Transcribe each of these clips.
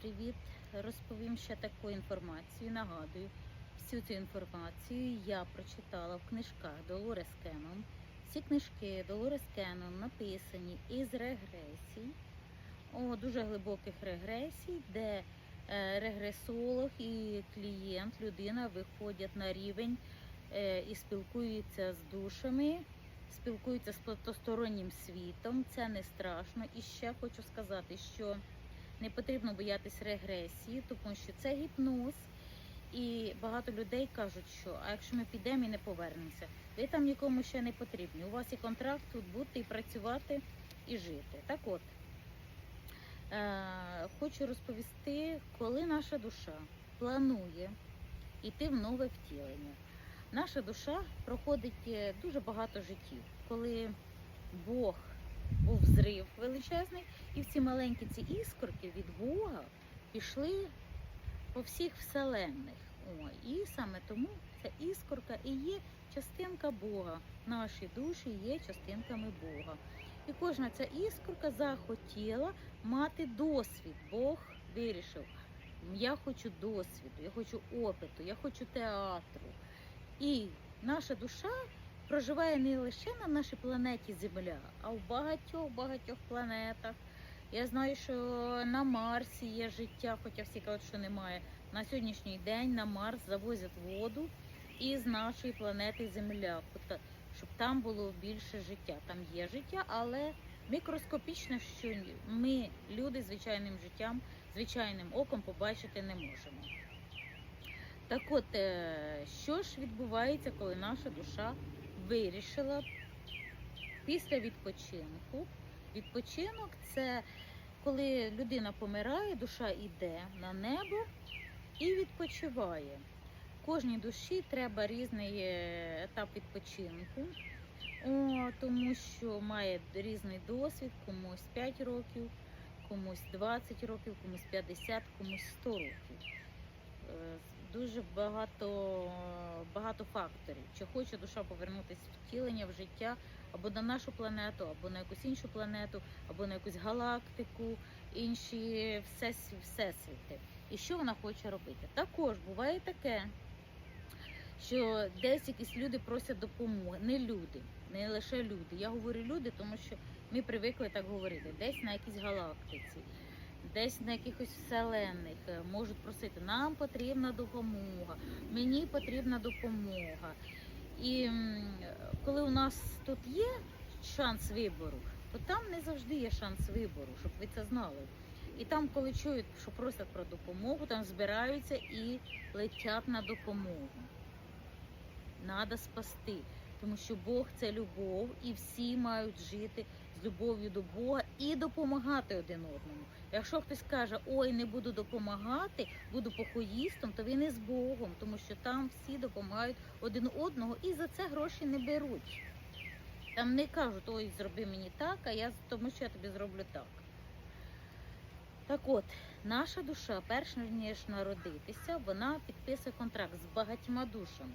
Привіт! Розповім ще таку інформацію. Нагадую, всю цю інформацію я прочитала в книжках Долорес Кеннон. Всі книжки Долорес Кеннон написані із регресій, о, дуже глибоких регресій, де е, регресолог і клієнт, людина виходять на рівень е, і спілкуються з душами, спілкуються з потостороннім світом. Це не страшно. І ще хочу сказати, що не потрібно боятись регресії, тому що це гіпноз. І багато людей кажуть, що а якщо ми підемо і не повернемося, ви там нікому ще не потрібні. У вас є контракт тут бути і працювати і жити. Так от е- хочу розповісти, коли наша душа планує йти в нове втілення. Наша душа проходить е, дуже багато життів, коли Бог був зрив величезний, і всі маленькі ці іскорки від Бога пішли по всіх вселенних. О, і саме тому ця іскорка і є частинка Бога. Наші душі є частинками Бога. І кожна ця іскорка захотіла мати досвід. Бог вирішив. Я хочу досвіду, я хочу опиту, я хочу театру. І наша душа проживає не лише на нашій планеті Земля, а в багатьох багатьох планетах. Я знаю, що на Марсі є життя, хоча всі кажуть, що немає. На сьогоднішній день на Марс завозять воду із нашої планети Земля, тобто, щоб там було більше життя. Там є життя, але мікроскопічно, що ми, люди, звичайним життям, звичайним оком побачити не можемо. Так от, е, що ж відбувається, коли наша душа вирішила після відпочинку? Відпочинок це коли людина помирає, душа йде на небо і відпочиває. Кожній душі треба різний е, етап відпочинку, О, тому що має різний досвід, комусь 5 років, комусь 20 років, комусь 50, комусь 100 років. Дуже багато, багато факторів. Чи хоче душа повернутися втілення, в життя або на нашу планету, або на якусь іншу планету, або на якусь галактику, інші всес- всесвіти. І що вона хоче робити? Також буває таке, що десь якісь люди просять допомоги. Не люди, не лише люди. Я говорю люди, тому що ми привикли так говорити, десь на якійсь галактиці. Десь на якихось вселенних е, можуть просити, нам потрібна допомога, мені потрібна допомога. І коли у нас тут є шанс вибору, то там не завжди є шанс вибору, щоб ви це знали. І там, коли чують, що просять про допомогу, там збираються і летять на допомогу. Надо спасти, тому що Бог це любов, і всі мають жити з любов'ю до Бога і допомагати один одному. Якщо хтось каже, ой, не буду допомагати, буду похоїстом, то він і з Богом, тому що там всі допомагають один одного і за це гроші не беруть. Там не кажуть, ой, зроби мені так, а я тому що я тобі зроблю так. Так от, наша душа, перш ніж народитися, вона підписує контракт з багатьма душами.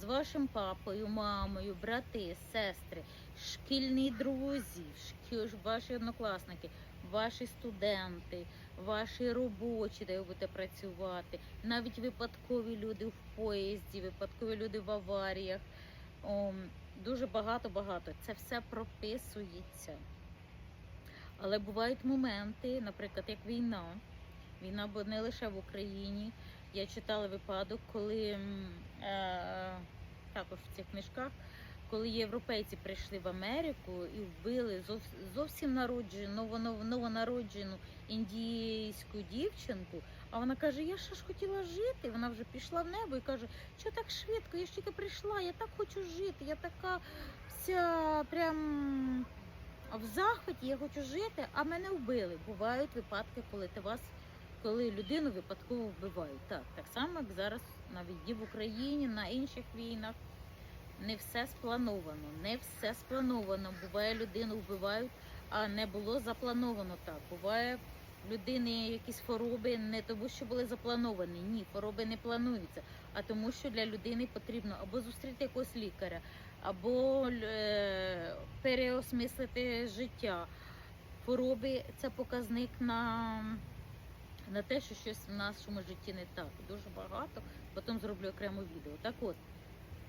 З вашим папою, мамою, брати, сестри, шкільні друзі, ваші однокласники, ваші студенти, ваші робочі, де ви будете працювати, навіть випадкові люди в поїзді, випадкові люди в аваріях. О, дуже багато-багато. Це все прописується. Але бувають моменти, наприклад, як війна. Війна бо не лише в Україні. Я читала випадок, коли е, також в цих книжках, коли європейці прийшли в Америку і вбили зовсім народжену, ново- новонароджену індійську дівчинку. А вона каже: Я ще ж хотіла жити. Вона вже пішла в небо і каже, що так швидко, я ж тільки прийшла, я так хочу жити, я така вся прям в захваті, я хочу жити, а мене вбили. Бувають випадки, коли ти вас, коли людину випадково вбивають. Так, так само, як зараз на війні в Україні, на інших війнах. Не все сплановано, не все сплановано. Буває, людину вбивають, а не було заплановано так. Буває людини якісь хвороби не тому, що були заплановані. Ні, хвороби не плануються, а тому, що для людини потрібно або зустріти якогось лікаря, або е, переосмислити життя. Хвороби це показник на на те, що щось в нашому житті не так. Дуже багато. Потім зроблю окремо відео. Так от,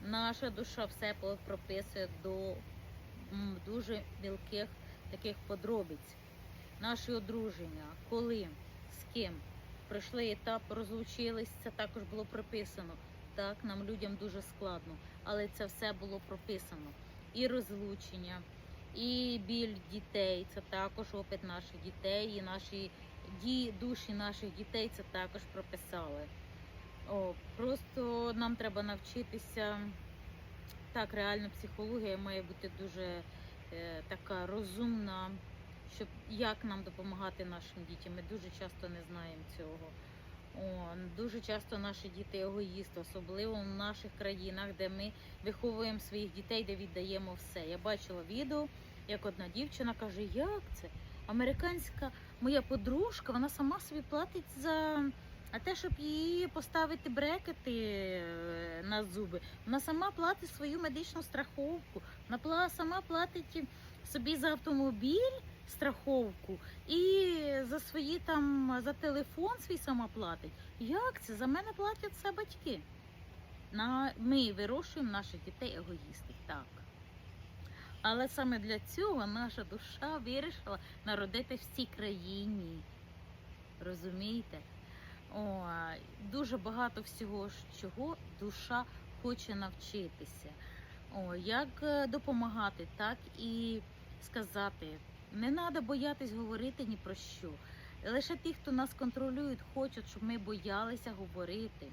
наша душа все прописує до дуже мілких таких подробиць. Наші одруження, коли, з ким пройшли етап, розлучились, це також було прописано. Так, нам людям дуже складно, але це все було прописано. І розлучення, і біль дітей, це також опит наших дітей, і наші душі наших дітей це також прописали. О, просто нам треба навчитися. Так, реально психологія має бути дуже е, така розумна, щоб як нам допомагати нашим дітям. Ми дуже часто не знаємо цього. О, дуже часто наші діти егоїсти, особливо в наших країнах, де ми виховуємо своїх дітей, де віддаємо все. Я бачила відео, як одна дівчина каже, як це? Американська моя подружка, вона сама собі платить за а те, щоб її поставити брекети е, на зуби. Вона сама платить свою медичну страховку, вона сама платить собі за автомобіль страховку і за свої там за телефон свій сама платить. Як це? За мене платять все батьки. На, ми вирощуємо наших дітей егоїстів, так. Але саме для цього наша душа вирішила народити в цій країні. Розумієте? О, дуже багато всього, чого душа хоче навчитися. О, як е, допомагати, так і сказати. Не треба боятись говорити ні про що. Лише ті, хто нас контролюють, хочуть, щоб ми боялися говорити.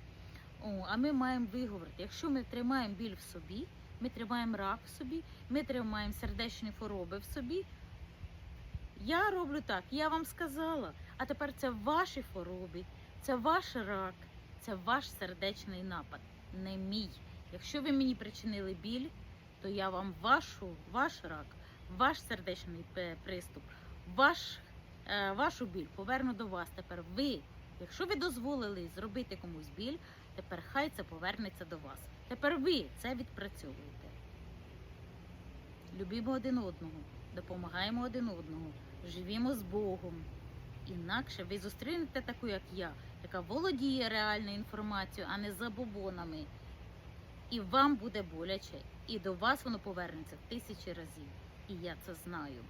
О, а ми маємо виговорити. Якщо ми тримаємо біль в собі, ми тримаємо рак в собі, ми тримаємо сердечні хвороби в собі. Я роблю так, я вам сказала. А тепер це ваші хвороби, це ваш рак, це ваш сердечний напад, не мій. Якщо ви мені причинили біль, то я вам вашу, ваш рак, ваш сердечний приступ, ваш, е, вашу біль поверну до вас. Тепер ви, якщо ви дозволили зробити комусь біль, тепер хай це повернеться до вас. Тепер ви це відпрацьовуєте. Любімо один одного, допомагаємо один одному, живімо з Богом. Інакше ви зустрінете таку, як я, яка володіє реальною інформацією, а не забобонами. І вам буде боляче, і до вас воно повернеться тисячі разів. І я це знаю.